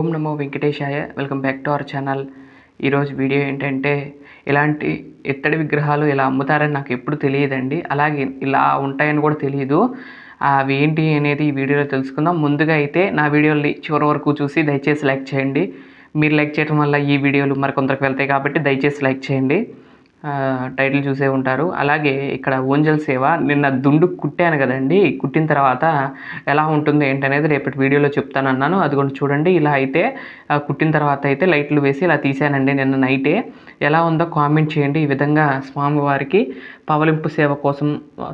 ఓం నమో వెంకటేశాయ. Welcome back to our channel. ఈరోజు video ఏంటంటే ఇలాంటి ఇత్తడి విగ్రహాలు ఇలా అమ్ముతారని నాకు ఎప్పుడు తెలియదండి. అలాగే ఇలా ఉంటాయని కూడా తెలియదు అవి ఏంటి అనేది ఈ వీడియోలో తెలుసుకుందాం. ముందుగా అయితే నా వీడియోని చివరి వరకు చూసి దయచేసి లైక్ చేయండి. మీరు లైక్ చేయడం వల్ల ఈ వీడియోలు మరికొందరికి వెళ్తాయి కాబట్టి దయచేసి లైక్ చేయండి. టైటిల్ చూసే ఉంటారు. అలాగే ఇక్కడ ఓంజల్ సేవ నిన్న దుండు కుట్టాను కదండి. కుట్టిన తర్వాత ఎలా ఉంటుంది ఏంటనేది రేపటి వీడియోలో చెప్తాను అన్నాను అది కూడా చూడండి ఇలా అయితే కుట్టిన తర్వాత అయితే లైట్లు వేసి ఇలా తీసానండి నిన్న నైటే. ఎలా ఉందో కామెంట్ చేయండి. ఈ విధంగా స్వామివారికి పవలింపు సేవ కోసం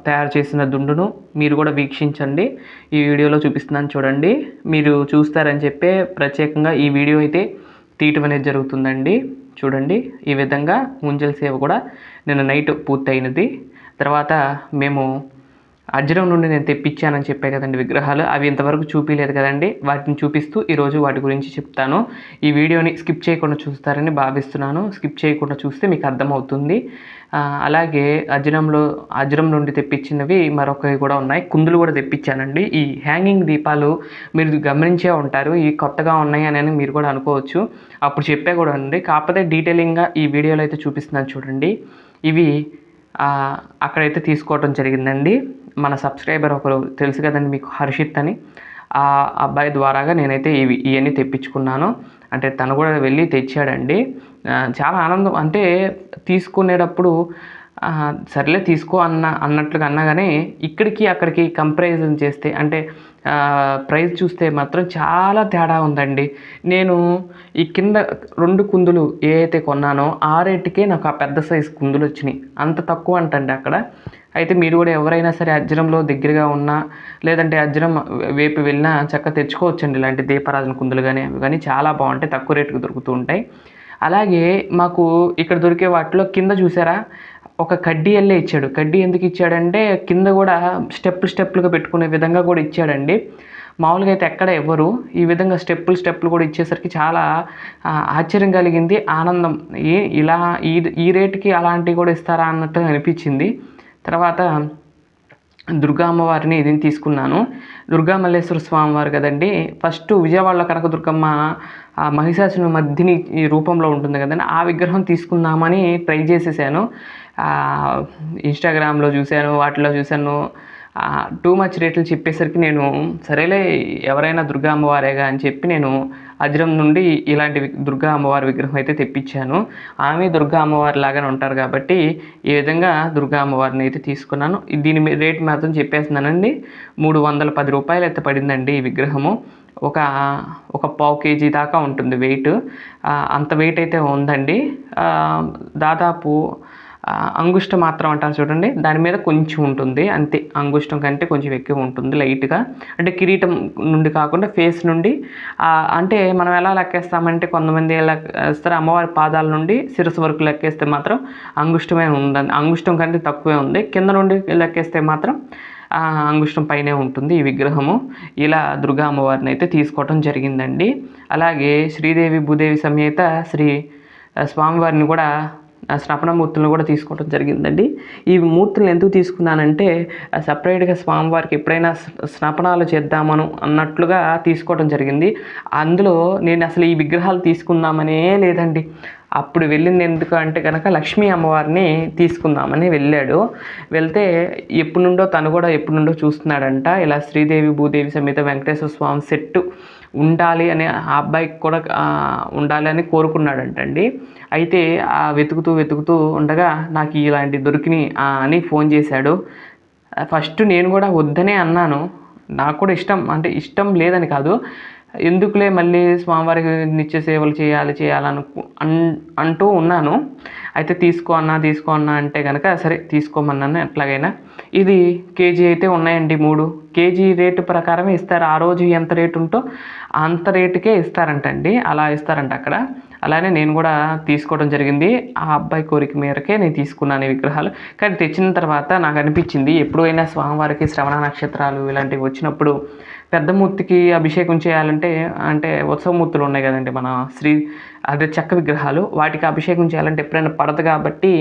తయారు చేసిన దుండును మీరు కూడా వీక్షించండి. ఈ వీడియోలో చూపిస్తున్నాను చూడండి. మీరు చూస్తారని చెప్పే ప్రత్యేకంగా ఈ వీడియో అయితే తీయటం అనేది జరుగుతుందండి. చూడండి. ఈ విధంగా ముంజల సేవ కూడా నిన్న నైట్ పూర్తయినది. తర్వాత మేము అజ్రం నుండి నేను తెప్పించానని చెప్పే కదండి విగ్రహాలు. అవి ఇంతవరకు చూపించలేదు కదండి. వాటిని చూపిస్తూ ఈరోజు వాటి గురించి చెప్తాను. ఈ వీడియోని స్కిప్ చేయకుండా చూస్తారని భావిస్తున్నాను. స్కిప్ చేయకుండా చూస్తే మీకు అర్థమవుతుంది. అలాగే అజ్రంలో అజ్రం నుండి తెప్పించినవి మరొకవి కూడా ఉన్నాయి. కుందులు కూడా తెప్పించానండి. ఈ హ్యాంగింగ్ దీపాలు మీరు గమనించే ఉంటారు. ఇవి కొత్తగా ఉన్నాయి అని మీరు కూడా అనుకోవచ్చు. అప్పుడు చెప్పే కూడా అండి కాకపోతే డీటెయిలింగ్గా ఈ వీడియోలో అయితే చూపిస్తున్నాను చూడండి. ఇవి అక్కడైతే తీసుకోవటం జరిగిందండి. మన సబ్స్క్రైబర్ ఒకరు తెలుసు కదండి మీకు హర్షిత్ అని. ఆ అబ్బాయి ద్వారాగా నేనైతే ఇవి ఇవన్నీ తెప్పించుకున్నాను. అంటే తను కూడా వెళ్ళి తెచ్చాడండి. చాలా ఆనందం. అంటే తీసుకునేటప్పుడు సర్లే తీసుకో అన్న అన్నట్లుగా అన్నా కానీ ఇక్కడికి అక్కడికి కంపారిజన్ చేస్తే అంటే ప్రైస్ చూస్తే మాత్రం చాలా తేడా ఉందండి. నేను ఈ కింద రెండు కుందులు ఏ కొన్నానో ఆ రేటుకే నాకు ఆ పెద్ద సైజు కుందులు వచ్చినాయి. అంత తక్కువ అంటండి అక్కడ. అయితే మీరు కూడా ఎవరైనా సరే అజ్జరంలో దగ్గరగా ఉన్నా లేదంటే అజ్జరం వేపు వెళ్ళినా చక్కగా తెచ్చుకోవచ్చండి ఇలాంటి దీపారాధన కుందులు కానీ అవి కానీ చాలా బాగుంటాయి తక్కువ రేటుకు దొరుకుతూ ఉంటాయి. అలాగే మాకు ఇక్కడ దొరికే వాటిలో కింద చూసారా? ఒక కడ్డీ ఎల్లే ఇచ్చాడు. కడ్డీ ఎందుకు ఇచ్చాడంటే కింద కూడా స్టెప్పులు స్టెప్పులుగా పెట్టుకునే విధంగా కూడా ఇచ్చాడండి. మామూలుగా అయితే ఎక్కడ ఇవ్వరు ఈ విధంగా స్టెప్పులు స్టెప్పులు కూడా ఇచ్చేసరికి చాలా ఆశ్చర్యం కలిగింది ఆనందం. ఏ ఇలా ఈ ఈ రేటుకి అలాంటివి కూడా ఇస్తారా అన్నట్టు అనిపించింది. తర్వాత దుర్గా అమ్మవారిని ఇది తీసుకున్నాను. దుర్గా మల్లేశ్వర స్వామి వారు కదండి ఫస్ట్ విజయవాడలో కనకదుర్గమ్మ దుర్గమ్మ మహిషాసుని మధ్యని ఈ రూపంలో ఉంటుంది కదండి ఆ విగ్రహం తీసుకుందామని ట్రై చేసేసాను. ఇన్స్టాగ్రామ్లో చూశాను వాటిలో చూశాను. టూ మచ్ రేట్లు చెప్పేసరికి నేను సరేలే ఎవరైనా దుర్గా అమ్మవారేగా అని చెప్పి నేను అజ్రం నుండి ఇలాంటి దుర్గా అమ్మవారి విగ్రహం అయితే తెప్పించాను. ఆమె దుర్గా అమ్మవారి లాగానే ఉంటారు కాబట్టి ఈ విధంగా దుర్గా అమ్మవారిని అయితే తీసుకున్నాను. దీని రేట్ మాత్రం చెప్పేస్తున్నానండి. మూడు వందల పది రూపాయలు అయితే పడిందండి ఈ విగ్రహము. ఒక ఒక పావు కేజీ దాకా ఉంటుంది వెయిట్. అంత వెయిట్ అయితే ఉందండి. దాదాపు అంగుష్టం మాత్రం అంటారు చూడండి. దాని మీద కొంచెం ఉంటుంది. అంతే. అంగుష్టం కంటే కొంచెం ఎక్కువ ఉంటుంది లైట్గా. అంటే కిరీటం నుండి కాకుండా ఫేస్ నుండి. అంటే మనం ఎలా లెక్కేస్తామంటే కొంతమంది లెక్కేస్తారు వేస్తారు అమ్మవారి పాదాల నుండి శిరస్సు వరకు లెక్కేస్తే మాత్రం అంగుష్టమే ఉందండి అంగుష్టం కంటే తక్కువే ఉంది. కింద నుండి లెక్కేస్తే మాత్రం అంగుష్టం పైనే ఉంటుంది ఈ విగ్రహము. ఇలా దుర్గా అమ్మవారిని అయితే తీసుకోవటం జరిగిందండి. అలాగే శ్రీదేవి భూదేవి సమేత శ్రీ స్వామివారిని కూడా ఆ మూర్తులను కూడా తీసుకోవడం జరిగిందండి. ఈ మూర్తులను ఎందుకు తీసుకున్నానంటే సపరేట్గా స్వామివారికి ఎప్పుడైనా స్నపనాలు చేద్దామను అన్నట్లుగా తీసుకోవడం జరిగింది. అందులో నేను అసలు ఈ విగ్రహాలు తీసుకుందామనే లేదండి. అప్పుడు వెళ్ళింది ఎందుకు అంటే కనుక లక్ష్మీ అమ్మవారిని తీసుకుందామని వెళ్ళాడు. వెళ్తే ఎప్పుడు నుండో తను కూడా ఎప్పుడు నుండో చూస్తున్నాడంట. ఇలా శ్రీదేవి భూదేవి సమేత వెంకటేశ్వర స్వామి సెట్టు ఉండాలి అని ఆ అబ్బాయికి కూడా ఉండాలి అని కోరుకున్నాడంటండి. అయితే ఆ వెతుకుతూ వెతుకుతూ ఉండగా నాకు ఇలాంటి దొరికినాయి అని ఫోన్ చేశాడు. ఫస్ట్ నేను కూడా వద్దనే అన్నాను. నాకు కూడా ఇష్టం అంటే ఇష్టం లేదని కాదు. ఎందుకులే మళ్ళీ స్వామివారికి నిత్య సేవలు చేయాలి చేయాలను అన్ అంటూ ఉన్నాను. అయితే తీసుకో అన్నా తీసుకో అన్నా అంటే కనుక సరే తీసుకోమన్నాను ఎట్లాగైనా. ఇది కేజీ అయితే ఉన్నాయండి మూడు. కేజీ రేటు ప్రకారమే ఇస్తారు. ఆ రోజు ఎంత రేటు ఉంటో అంత రేటుకే ఇస్తారంటండి. అలా ఇస్తారంట అక్కడ. అలానే నేను కూడా తీసుకోవడం జరిగింది. ఆ అబ్బాయి కోరిక మేరకే నేను తీసుకున్నాను ఈ విగ్రహాలు. కానీ తెచ్చిన తర్వాత నాకు అనిపించింది ఎప్పుడైనా స్వామివారికి శ్రవణ నక్షత్రాలు ఇలాంటివి వచ్చినప్పుడు పెద్ద మూర్తికి అభిషేకం చేయాలంటే అంటే ఉత్సవమూర్తులు ఉన్నాయి కదండి మన శ్రీ అదే చెక్క విగ్రహాలు. వాటికి అభిషేకం చేయాలంటే ఎప్పుడైనా పడదు కాబట్టి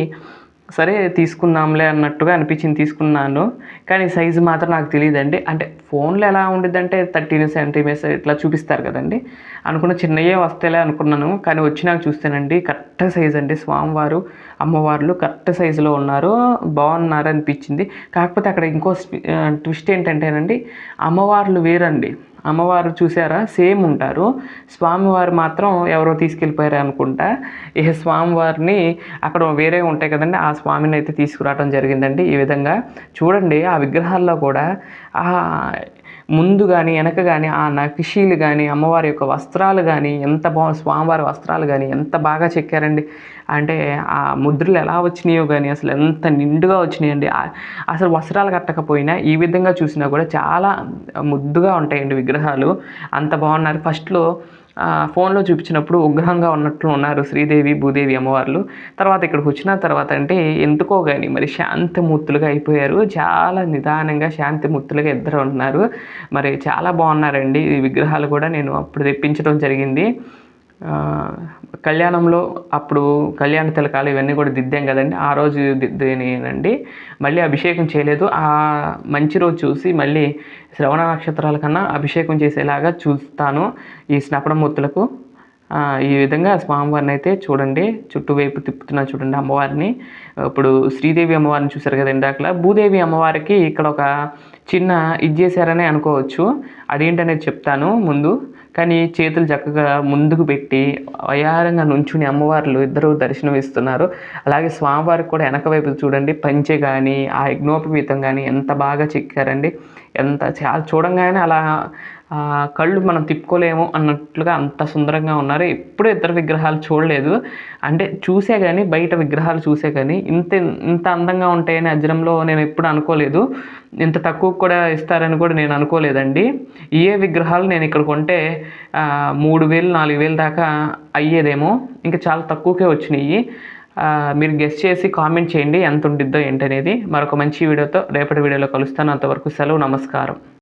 సరే తీసుకుందాంలే అన్నట్టుగా అనిపించింది తీసుకున్నాను. కానీ సైజు మాత్రం నాకు తెలియదండి. అంటే ఫోన్లో ఎలా ఉండిద్దంటే థర్టీన్ సెంటీమీటర్స్ ఇట్లా చూపిస్తారు కదండి. అనుకున్న చిన్నయే వస్తేలే అనుకున్నాను. కానీ వచ్చినాక చూస్తేనండి కరెక్ట్ సైజ్ అండి. స్వామివారు అమ్మవార్లు కరెక్ట్ సైజులో ఉన్నారు. బాగున్నారు అనిపించింది. కాకపోతే అక్కడ ఇంకో ట్విస్ట్ ఏంటంటేనండి అమ్మవార్లు వేరండి. అమ్మవారు చూసారా సేమ్ ఉంటారు. స్వామివారు మాత్రం ఎవరో తీసుకెళ్ళిపోయారు అనుకుంటా. ఇక స్వామివారిని అక్కడ వేరే ఉంటాయి కదండి. ఆ స్వామిని అయితే తీసుకురావడం జరిగిందండి ఈ విధంగా. చూడండి ఆ విగ్రహాల్లో కూడా ఆ ముందు కానీ వెనక కానీ ఆ నకిషీలు కానీ అమ్మవారి యొక్క వస్త్రాలు కానీ ఎంత బా స్వామివారి వస్త్రాలు కానీ ఎంత బాగా చెక్కారండి. అంటే ఆ ముద్రలు ఎలా వచ్చినాయో కానీ అసలు ఎంత నిండుగా వచ్చినాయండి. అసలు వస్త్రాలు కట్టకపోయినా ఈ విధంగా చూసినా కూడా చాలా ముద్దుగా ఉంటాయండి విగ్రహాలు. అంత బాగున్నారు. ఫస్ట్లో ఫోన్లో చూపించినప్పుడు ఉగ్రహంగా ఉన్నట్లు ఉన్నారు శ్రీదేవి భూదేవి అమ్మవార్లు. తర్వాత ఇక్కడికి వచ్చిన తర్వాత అంటే ఎందుకో కానీ మరి శాంతిమూర్తులుగా అయిపోయారు. చాలా నిదానంగా శాంతిమూర్తులుగా ఇద్దరు ఉంటున్నారు మరి చాలా బాగున్నారండి ఈ విగ్రహాలు కూడా. నేను అప్పుడు తెప్పించడం జరిగింది. కళ్యాణంలో అప్పుడు కళ్యాణ తిలకాలు ఇవన్నీ కూడా దిద్దాం కదండి. ఆ రోజు దిద్దేనండి మళ్ళీ అభిషేకం చేయలేదు. ఆ మంచి రోజు చూసి మళ్ళీ శ్రవణ నక్షత్రాల కన్నా అభిషేకం చేసేలాగా చూస్తాను ఈ స్నపడమూర్తులకు ఈ విధంగా స్వామివారిని అయితే చూడండి. చుట్టువైపు తిప్పుతున్నా చూడండి అమ్మవారిని. ఇప్పుడు శ్రీదేవి అమ్మవారిని చూసారు కదా ఇందాకలా. భూదేవి అమ్మవారికి ఇక్కడ ఒక చిన్న ఇది చేశారనే అనుకోవచ్చు. అదేంటనేది చెప్తాను ముందు. కానీ చేతులు చక్కగా ముందుకు పెట్టి వయారంగా నుంచుని అమ్మవార్లు ఇద్దరు దర్శనం ఇస్తున్నారు అలాగే స్వామివారికి కూడా వెనక వైపు చూడండి పంచె కానీ ఆ యజ్ఞోపవీతం కానీ ఎంత బాగా చెక్కారండి. ఎంత చాలా చూడంగానే అలా కళ్ళు మనం తిప్పుకోలేము అన్నట్లుగా అంత సుందరంగా ఉన్నారు. ఎప్పుడు ఇద్దరు విగ్రహాలు చూడలేదు. అంటే చూసే కానీ బయట విగ్రహాలు చూసే కానీ ఇంత ఇంత అందంగా ఉంటాయని అజ్రంలో నేను ఎప్పుడు అనుకోలేదు. ఇంత తక్కువ కూడా ఇస్తారని కూడా నేను అనుకోలేదండి. ఏ విగ్రహాలు నేను ఇక్కడ కొంటే మూడు వేలు నాలుగు వేలు దాకా అయ్యేదేమో. ఇంకా చాలా తక్కువకే వచ్చినాయి. మీరు గెస్ట్ చేసి కామెంట్ చేయండి ఎంత ఉండిద్దో ఏంటనేది. మరొక మంచి వీడియోతో రేపటి వీడియోలో కలుస్తాను. అంతవరకు సెలవు నమస్కారం.